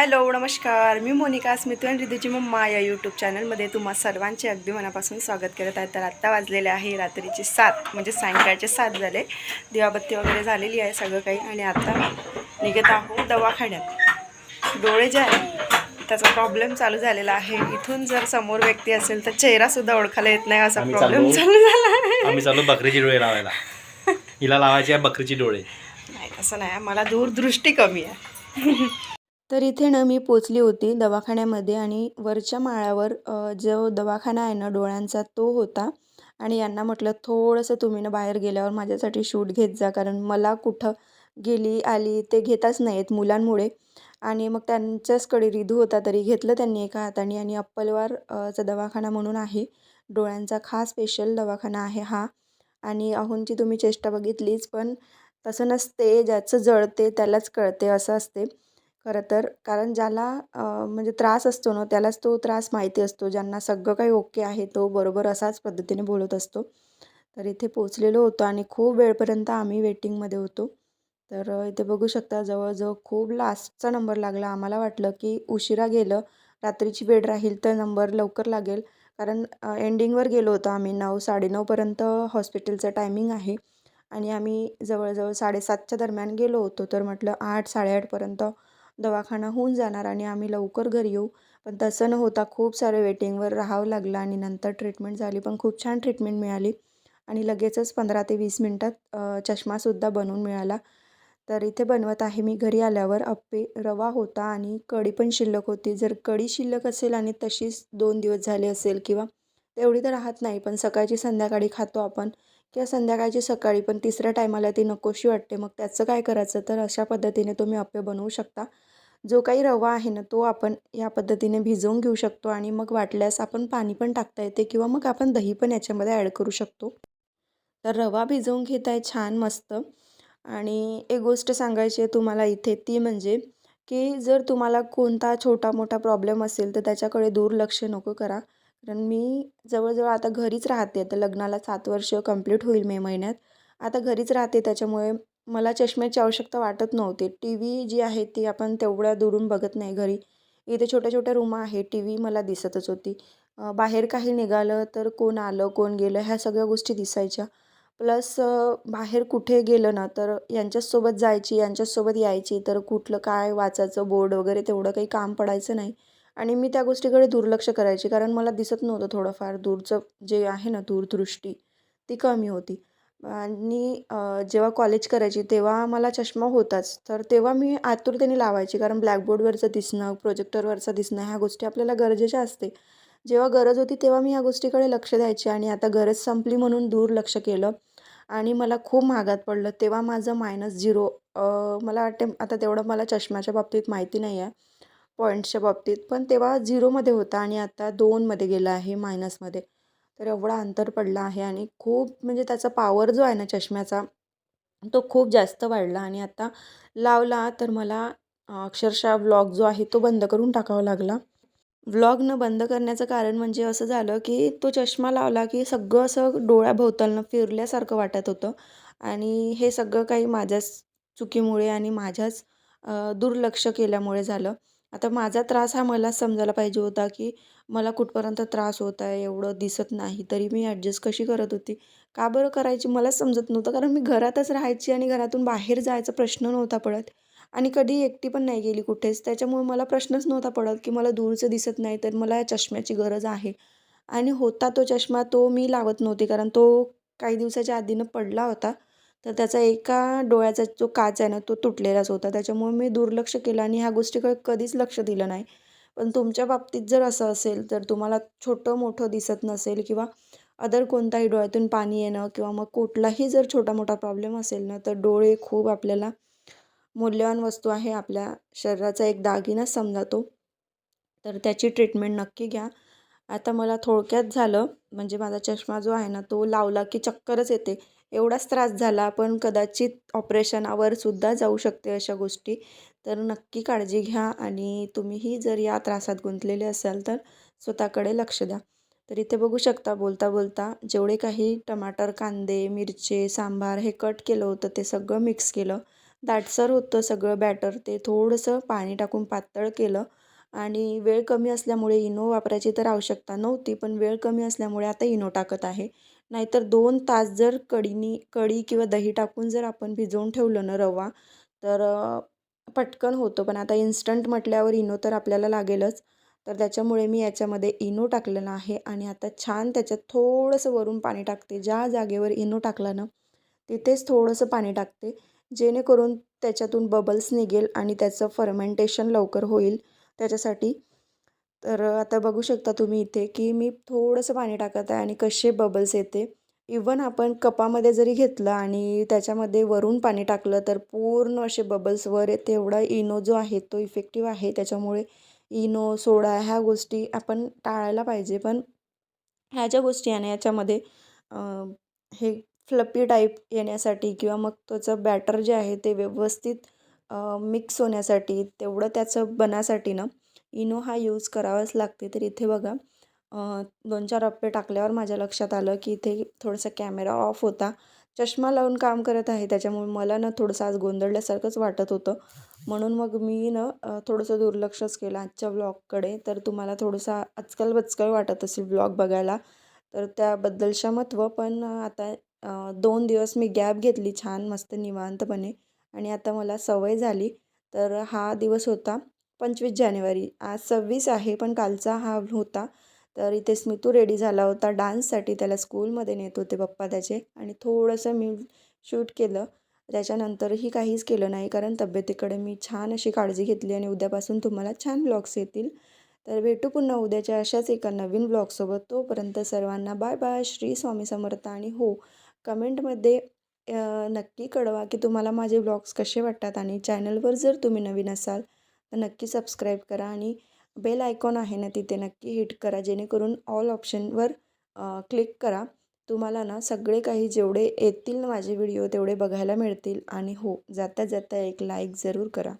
Hello नमस्कार. मी मोनिका स्मित आणि mamma या यूट्यूब चॅनलमध्ये तुम्हा सर्वांचे अगदी मनापासून स्वागत करत आहे. तर आत्ता वाजलेले आहे रात्रीचे सात म्हणजे सायंकाळचे सात झाले. दिवाबत्ती वगैरे झालेली आहे सगळं काही आणि आता निघत आहोत दवाखान्यात. डोळे जे आहे त्याचा प्रॉब्लेम चालू झालेला आहे. इथून जर समोर व्यक्ती असेल तर चेहरासुद्धा ओळखायला येत नाही असा प्रॉब्लेम. चालू झाला आहे. आम्ही चालू बकरीची डोळे लावायला. हिला लावायची आहे बकरीची डोळे. नाही तसं नाही. मला दूरदृष्टी कमी आहे. तर इथे ना मी पोचली होती दवाखान्यामध्ये आणि वरच्या माळ्यावर जो दवाखाना आहे ना डोळ्यांचा तो होता. आणि यांना म्हटलं थोडंसं तुम्ही ना बाहेर गेल्यावर माझ्यासाठी शूट घेत जा कारण मला कुठं गेली आली ते घेताच नाहीत मुलांमुळे. आणि मग त्यांच्याचकडे रिधू होता तरी घेतलं त्यांनी एका हाताने. आणि अप्पलवारचा दवाखाना म्हणून आहे. डोळ्यांचा खास स्पेशल दवाखाना आहे हा. आणि अहोंची तुम्ही चेष्टा बघितलीच पण तसं नसते. ज्याचं जळते त्यालाच कळते असं असते. खरं तर. कारण ज्याला म्हणजे त्रास असतो ना त्यालाच तो त्रास माहिती असतो. ज्यांना सगळं काही ओके आहे तो बरोबर असाच पद्धतीने बोलत असतो. तर इथे पोचलेलो होतो आणि खूप वेळपर्यंत आम्ही वेटिंगमध्ये होतो. तर इथे बघू शकता जवळजवळ खूप लास्टचा नंबर लागला. आम्हाला वाटलं की उशिरा गेलं. रात्रीची वेळ राहील तर नंबर लवकर लागेल. कारण एंडिंगवर गेलो होतो आम्ही. नऊ साडेनऊपर्यंत हॉस्पिटलचं टायमिंग आहे. आणि आम्ही जवळजवळ साडेसातच्या दरम्यान गेलो होतो. तर म्हटलं आठ साडेआठपर्यंत दवाखाना होऊन जाणार आणि आम्ही लवकर घरी येऊ. पण तसं न होता खूप सारे वेटिंगवर राहावं लागलं आणि नंतर ट्रीटमेंट झाली. पण खूप छान ट्रीटमेंट मिळाली. आणि लगेचच पंधरा ते वीस मिनटात चष्मासुद्धा बनवून मिळाला. तर इथे बनवत आहे मी. घरी आल्यावर अप्पे रवा होता आणि कढी पण शिल्लक होती. जर कढी शिल्लक असेल आणि तशीच दोन दिवस झाले असेल किंवा तेवढी तर राहत नाही पण सकाळची संध्याकाळी खातो आपण किंवा संध्याकाळची सकाळी पण तिसऱ्या टायमाला ती नकोशी वाटते. मग त्याचं काय करायचं? तर अशा पद्धतीने तुम्ही अप्पे बनवू शकता. जो काही रवा आहे ना तो आपण या पद्धतीने भिजवून घेऊ शकतो आणि मग वाटल्यास आपण पाणी पण टाकता येते किंवा मग आपण दही पण याच्यामध्ये ॲड करू शकतो. तर रवा भिजवून घेत आहे छान मस्त. आणि एक गोष्ट सांगायची आहे तुम्हाला इथे ती म्हणजे की जर तुम्हाला कोणता छोटा मोठा प्रॉब्लेम असेल तर त्याच्याकडे दुर्लक्ष नको करा. कारण मी जवळजवळ आता घरीच राहते. आता लग्नाला सात वर्ष कंप्लीट होईल मे महिन्यात. आता घरीच राहते त्याच्यामुळे मला चष्म्याची आवश्यकता वाटत नव्हती. टी व्ही जी आहे ती आपण तेवढ्या दुरून बघत नाही घरी. इथे छोट्या छोट्या रूमा आहे टी व्ही मला दिसतच होती. बाहेर काही निघालं तर कोण आलं कोण गेलं ह्या सगळ्या गोष्टी दिसायच्या. प्लस बाहेर कुठे गेलं ना तर यांच्याचसोबत जायची यांच्याचसोबत यायची तर कुठलं काय वाचायचं बोर्ड वगैरे तेवढं काही काम पडायचं नाही. आणि मी त्या गोष्टीकडे दुर्लक्ष करायची कारण मला दिसत नव्हतं थोडंफार. दूरचं जे आहे ना दूरदृष्टी ती कमी होती. आणि जेव्हा कॉलेज करायची तेव्हा मला चष्मा होताच. तर तेव्हा मी आतुरतेने लावायची कारण ब्लॅकबोर्डवरचं दिसणं प्रोजेक्टरवरचं दिसणं ह्या गोष्टी आपल्याला गरजेच्या असते. जेव्हा गरज होती तेव्हा मी या गोष्टीकडे लक्ष द्यायचे आणि आता गरज संपली म्हणून दुर्लक्ष केलं. आणि मला खूप महागात पडलं. तेव्हा माझं मायनस झिरो मला वाटते आता तेवढं मला चष्म्याच्या बाबतीत माहिती नाही आहे पॉईंट्सच्या बाबतीत. पण तेव्हा झिरोमध्ये होता आणि आता दोनमध्ये गेला आहे मायनसमध्ये तर एवढा अंतर पडला आहे आणि खूप म्हणजे त्याचा पावर जो आहे ना चष्म्याचा तो खूप जास्त वाढला आणि आता लावला तर मला अक्षरशः व्लॉग जो आहे तो बंद करून टाकावा लागला. व्लॉग न बंद करण्याचं कारण म्हणजे असं झालं की तो चष्मा लावला की सगळं असं डोळ्याभोवतालनं फिरल्यासारखं वाटत होतं आणि हे सगळं काही माझ्याच चुकीमुळे आणि माझ्याच दुर्लक्ष केल्यामुळे झालं. आता माझा त्रास हा मला समजायला पाहिजे होता की मला कुठपर्यंत त्रास होत आहे एवढं दिसत नाही तरी मी ॲडजस्ट कशी करत होती? का बरं करायची? मला समजत नव्हतं कारण मी घरातच राहायची आणि घरातून बाहेर जायचा प्रश्न नव्हता पडत. आणि कधी एकटी पण नाही गेली कुठेच. त्याच्यामुळे मला प्रश्नच नव्हता पडत की मला दूरचं दिसत नाही तर मला या चष्म्याची गरज आहे. आणि होता तो चष्मा तो मी लावत नव्हते कारण तो काही दिवसाच्या आधीनं पडला होता. तर त्याचा एका डोळ्याचा जो काच आहे ना तो तुटलेलाच होता. त्याच्यामुळे मी दुर्लक्ष केलं आणि ह्या गोष्टीकडे कधीच लक्ष दिलं नाही. पण तुमच्या बाबतीत जर असं असेल तर तुम्हाला छोटं मोठं दिसत नसेल किंवा अदर कोणताही डोळ्यातून पाणी येणं किंवा मग कुठलाही जर छोटा मोठा प्रॉब्लेम असेल ना तर डोळे खूप आपल्याला मूल्यवान वस्तू आहे. आपल्या शरीराचा एक दागिनाच समजा तो तर त्याची ट्रीटमेंट नक्की घ्या. आता मला थोडक्यात झालं म्हणजे माझा चष्मा जो आहे ना तो लावला की चक्करच येते. एवढाच त्रास झाला पण कदाचित ऑपरेशनावर सुद्धा जाऊ शकते अशा गोष्टी. तर नक्की काळजी घ्या आणि तुम्हीही जर या त्रासात गुंतलेले असाल तर स्वतःकडे लक्ष द्या. तर इथे बघू शकता बोलता बोलता जेवढे काही टमाटर कांदे मिरचे सांबार हे कट केलं होतं ते सगळं मिक्स केलं. दाटसर होतं सगळं बॅटर ते थोडंसं पाणी टाकून पातळ केलं. आणि वेळ कमी असल्यामुळे इनो वापरायची तर आवश्यकता नव्हती पण वेळ कमी असल्यामुळे आता इनो टाकत आहे. नाहीतर दोन तास जर कढीनी कढी किंवा दही टाकून जर आपण भिजवून ठेवलं ना रवा तर पटकन होतं. पण आता इन्स्टंट म्हटल्यावर इनो तर आपल्याला लागेलच. तर त्याच्यामुळे मी याच्यामध्ये इनो टाकलेला आहे आणि आता छान त्याच्यात थोडंसं वरून पाणी टाकते. ज्या जागेवर इनो टाकला ना तिथेच थोडंसं पाणी टाकते. जेणेकरून त्याच्यातून बबल्स निघेल आणि त्याचं फर्मेंटेशन लवकर होईल. त्याच्यासाठी तर आता बघू शकता तुम्ही इथे की मी थोडंसं पाणी टाकत आहे आणि कसे बबल्स येते. इवन आपण कपामध्ये जरी घेतलं आणि त्याच्यामध्ये वरून पाणी टाकलं तर पूर्ण असे बबल्स वर येते एवढा इनो जो आहे तो इफेक्टिव्ह आहे. त्याच्यामुळे इनो सोडा ह्या गोष्टी आपण टाळायला पाहिजे. पण ह्या ज्या गोष्टी आहे याच्यामध्ये हे फ्लपी टाईप येण्यासाठी किंवा मग त्याचं बॅटर जे आहे ते व्यवस्थित मिक्स होण्यासाठी तेवढं त्याचं बनासाठी ना इनो हा यूज करावाच लागते. तर इथे बघा दोन चार रप्पे टाकल्यावर माझ्या लक्षात आलं की इथे थोडासा कॅमेरा ऑफ होता. चष्मा लावून काम करत आहे. त्याच्यामुळे मला ना थोडंसं आज गोंधळल्यासारखंच वाटत होतं. म्हणून मग मी ना थोडंसं दुर्लक्षच केलं आजच्या ब्लॉगकडे तर तुम्हाला थोडंसं आजकाल बचकळ वाटत असेल ब्लॉग बघायला. तर त्याबद्दल क्षमत्व पण आता दोन दिवस मी गॅप घेतली छान मस्त निवांतपणे. आणि आता मला सवय झाली. तर हा दिवस होता. पंचवीस जानेवारी. आज सव्वीस आहे पण कालचा हा होता. तर इथे स्मितू रेडी झाला होता डान्ससाठी. त्याला स्कूलमध्ये नेत होते पप्पा त्याचे. आणि थोडंसं मी शूट केलं. त्याच्यानंतरही काहीच केलं नाही कारण तब्येतीकडे मी छान अशी काळजी घेतली आणि उद्यापासून तुम्हाला छान ब्लॉग्स येतील. तर भेटू पुन्हा उद्याच्या अशाच एका नवीन ब्लॉगसोबत. तोपर्यंत सर्वांना बाय बाय. श्री स्वामी समर्थ. आणि हो कमेंटमध्ये नक्की कळवा की तुम्हाला माझे ब्लॉग्स कसे वाटतात. आणि चॅनलवर जर तुम्ही नवीन असाल तर नक्की सबस्क्राईब करा आणि बेल आयकॉन आहे ना तिथे नक्की हिट करा जेणेकरून ऑल ऑप्शनवर क्लिक करा. तुम्हाला ना सगळे काही जेवढे येतील ना माझे व्हिडिओ तेवढे बघायला मिळतील. आणि हो जाता जाता एक लाईक जरूर करा.